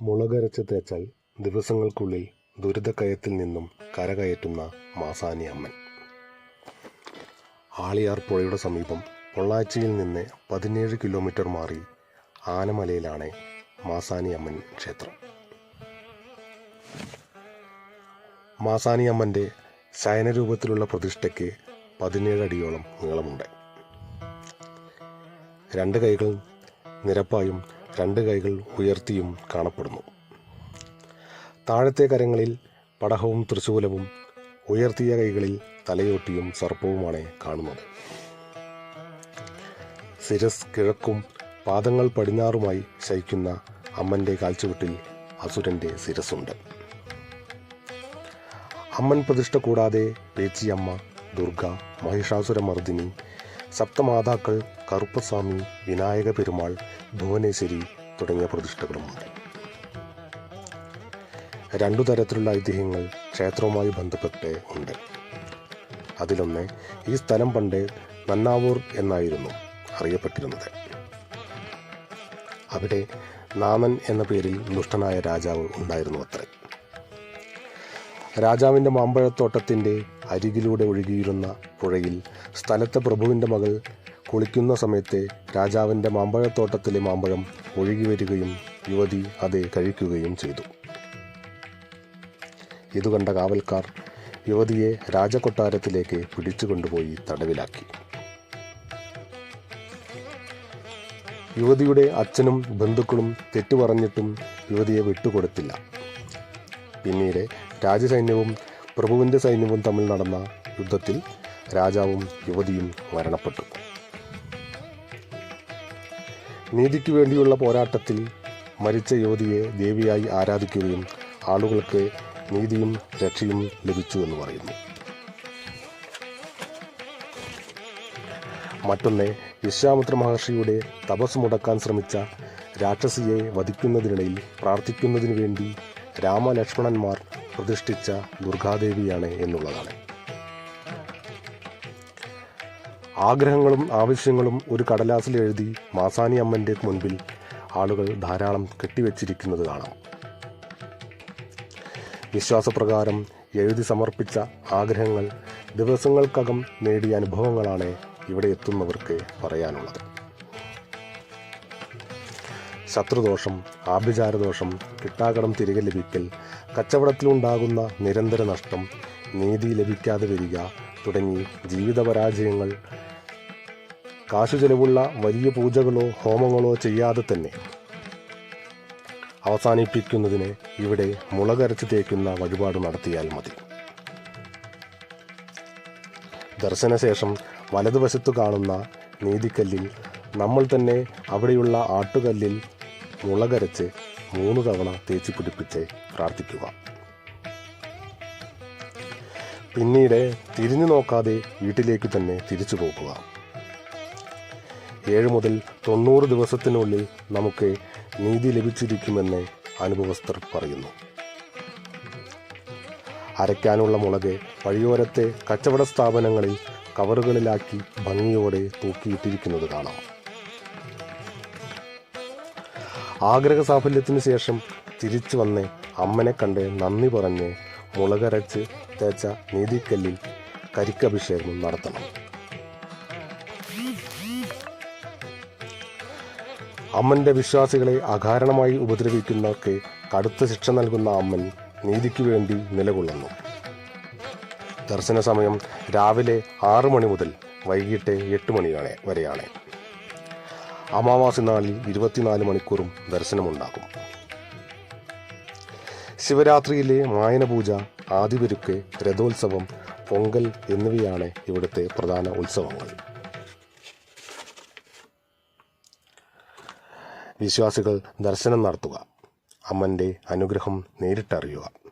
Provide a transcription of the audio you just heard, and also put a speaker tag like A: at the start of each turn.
A: മുളകരച്ച് തേച്ചാൽ ദിവസങ്ങൾക്കുള്ളിൽ ദുരിതക്കയത്തിൽ നിന്നും കരകയറ്റുന്ന മാസാനി അമ്മൻ ആളിയാർ പുഴയുടെ സമീപം പൊള്ളാച്ചിയിൽ നിന്ന് പതിനേഴ് കിലോമീറ്റർ മാറി ആനമലയിലാണ് മാസാനി അമ്മൻ ക്ഷേത്രം. മാസാനി അമ്മന്റെ ശയനരൂപത്തിലുള്ള പ്രതിഷ്ഠയ്ക്ക് പതിനേഴ് അടിയോളം നീളമുണ്ട്. രണ്ട് കൈകൾ നിരപ്പായും രണ്ട് കൈകൾ ഉയർത്തിയും കാണപ്പെടുന്നു. താഴത്തെ കരങ്ങളിൽ പടഹവും തൃശൂലവും ഉയർത്തിയ കൈകളിൽ തലയോട്ടിയും സർപ്പവുമാണ് കാണുന്നത്. ശിരസ് കിഴക്കും പാദങ്ങൾ പടിഞ്ഞാറുമായി ശയിക്കുന്ന അമ്മന്റെ കാൽച്ചുവട്ടിൽ അസുരന്റെ സിരസുണ്ട് അമ്മൻ പ്രതിഷ്ഠ കൂടാതെ പേച്ചിയമ്മ ദുർഗ മഹിഷാസുരമർദിനി സപ്തമാതാക്കൾ കറുപ്പസ്വാമി വിനായക പെരുമാൾ ഭുവനേശ്വരി തുടങ്ങിയ പ്രതിഷ്ഠകളുമുണ്ട്. രണ്ടു തരത്തിലുള്ള ഐതിഹ്യങ്ങൾ ക്ഷേത്രവുമായി ബന്ധപ്പെട്ട് ഉണ്ട്. അതിലൊന്ന് ഈ സ്ഥലം പണ്ട് നന്നാവൂർ എന്നായിരുന്നു അറിയപ്പെട്ടിരുന്നത്. അവിടെ നാമൻ എന്ന പേരിൽ ദുഷ്ടനായ രാജാവ് ഉണ്ടായിരുന്നു അത്രേ രാജാവിന്റെ മാമ്പഴത്തോട്ടത്തിന്റെ അരികിലൂടെ ഒഴുകിയിരുന്ന പുഴയിൽ സ്ഥലത്തെ പ്രഭുവിന്റെ മകൾ കുളിക്കുന്ന സമയത്ത് രാജാവിന്റെ മാമ്പഴത്തോട്ടത്തിലെ മാമ്പഴം ഒഴുകി വരികയും യുവതി അത് കഴിക്കുകയും ചെയ്തു. ഇത് കണ്ട കാവൽക്കാർ യുവതിയെ രാജകൊട്ടാരത്തിലേക്ക് പിടിച്ചുകൊണ്ടുപോയി തടവിലാക്കി. യുവതിയുടെ അച്ഛനും ബന്ധുക്കളും തെറ്റു പറഞ്ഞിട്ടും യുവതിയെ വിട്ടുകൊടുത്തില്ല. പിന്നീട് രാജസൈന്യവും പ്രഭുവിന്റെ സൈന്യവും തമ്മിൽ നടന്ന യുദ്ധത്തിൽ രാജാവും യുവതിയും മരണപ്പെട്ടു. നീതിക്ക് വേണ്ടിയുള്ള പോരാട്ടത്തിൽ മരിച്ച യുവതിയെ ദേവിയായി ആരാധിക്കുകയും ആളുകൾക്ക് നീതിയും രക്ഷയും ലഭിച്ചു എന്ന് പറയുന്നു. മറ്റൊന്ന് വിശ്വാമിത്ര മഹർഷിയുടെ തപസ് മുടക്കാൻ ശ്രമിച്ച രാക്ഷസിയെ വധിക്കുന്നതിനിടയിൽ പ്രാർത്ഥിക്കുന്നതിനു വേണ്ടി രാമലക്ഷ്മണന്മാർ പ്രതിഷ്ഠിച്ച ദുർഗാദേവിയാണ് എന്നുള്ളതാണ്. ആഗ്രഹങ്ങളും ആവശ്യങ്ങളും ഒരു കടലാസിൽ എഴുതി മാസാനി അമ്മന്റെ മുൻപിൽ ആളുകൾ ധാരാളം കെട്ടിവെച്ചിരിക്കുന്നത് കാണാം. വിശ്വാസപ്രകാരം എഴുതി സമർപ്പിച്ച ആഗ്രഹങ്ങൾ ദിവസങ്ങൾക്കകം നേടിയ അനുഭവങ്ങളാണ് ഇവിടെ എത്തുന്നവർക്ക് പറയാനുള്ളത്. ശത്രുദോഷം ആഭിചാരദോഷം കിട്ടാകടം തിരികെ ലഭിക്കൽ കച്ചവടത്തിലുണ്ടാകുന്ന നിരന്തര നഷ്ടം നീതി ലഭിക്കാതെ വരിക തുടങ്ങി ജീവിത പരാജയങ്ങൾ കാശു ചെലവുള്ള വലിയ പൂജകളോ ഹോമങ്ങളോ ചെയ്യാതെ തന്നെ അവസാനിപ്പിക്കുന്നതിന് ഇവിടെ മുളകരച്ച് തേക്കുന്ന വഴിപാട് നടത്തിയാൽ മതി. ദർശനശേഷം വലതുവശത്തു കാണുന്ന നീതിക്കല്ലിൽ നമ്മൾ തന്നെ അവിടെയുള്ള ആട്ടുകല്ലിൽ മുളകരച്ച് മൂന്ന് തവണ തേച്ച് പിടിപ്പിച്ച് പ്രാർത്ഥിക്കുക. പിന്നീട് തിരിഞ്ഞു നോക്കാതെ വീട്ടിലേക്ക് തന്നെ തിരിച്ചു പോകുക. ഏഴ് മുതൽ തൊണ്ണൂറ് ദിവസത്തിനുള്ളിൽ നമുക്ക് നീതി ലഭിച്ചിരിക്കുമെന്ന് അനുഭവസ്ഥർ പറയുന്നു. അരയ്ക്കാനുള്ള മുളക് വഴിയോരത്തെ കച്ചവട സ്ഥാപനങ്ങളിൽ കവറുകളിലാക്കി ഭംഗിയോടെ തൂക്കിയിട്ടിരിക്കുന്നത് കാണാം. ആഗ്രഹ സാഫല്യത്തിന് ശേഷം തിരിച്ചു വന്ന് അമ്മനെ കണ്ട് നന്ദി പറഞ്ഞ് മുളകരച്ച് തേച്ച നീതിക്കല്ലിൽ കരിക്കഭിഷേകം നടത്തണം. അമ്മന്റെ വിശ്വാസികളെ അകാരണമായി ഉപദ്രവിക്കുന്നവർക്ക് കടുത്ത ശിക്ഷ നൽകുന്ന അമ്മൻ നീതിക്ക് വേണ്ടി നിലകൊള്ളുന്നു. ദർശന സമയം രാവിലെ ആറു മണി മുതൽ വൈകിട്ട് എട്ട് മണി വരെയാണ്. അമാവാസി നാളിൽ ഇരുപത്തിനാല് മണിക്കൂറും ദർശനമുണ്ടാകും. ശിവരാത്രിയിലെ മായനപൂജ ആദിപെരുക്ക് രഥോത്സവം പൊങ്കൽ എന്നിവയാണ് ഇവിടുത്തെ പ്രധാന ഉത്സവങ്ങൾ. വിശ്വാസികൾ ദർശനം നടത്തുക. അമ്മന്റെ അനുഗ്രഹം നേരിട്ടറിയുക.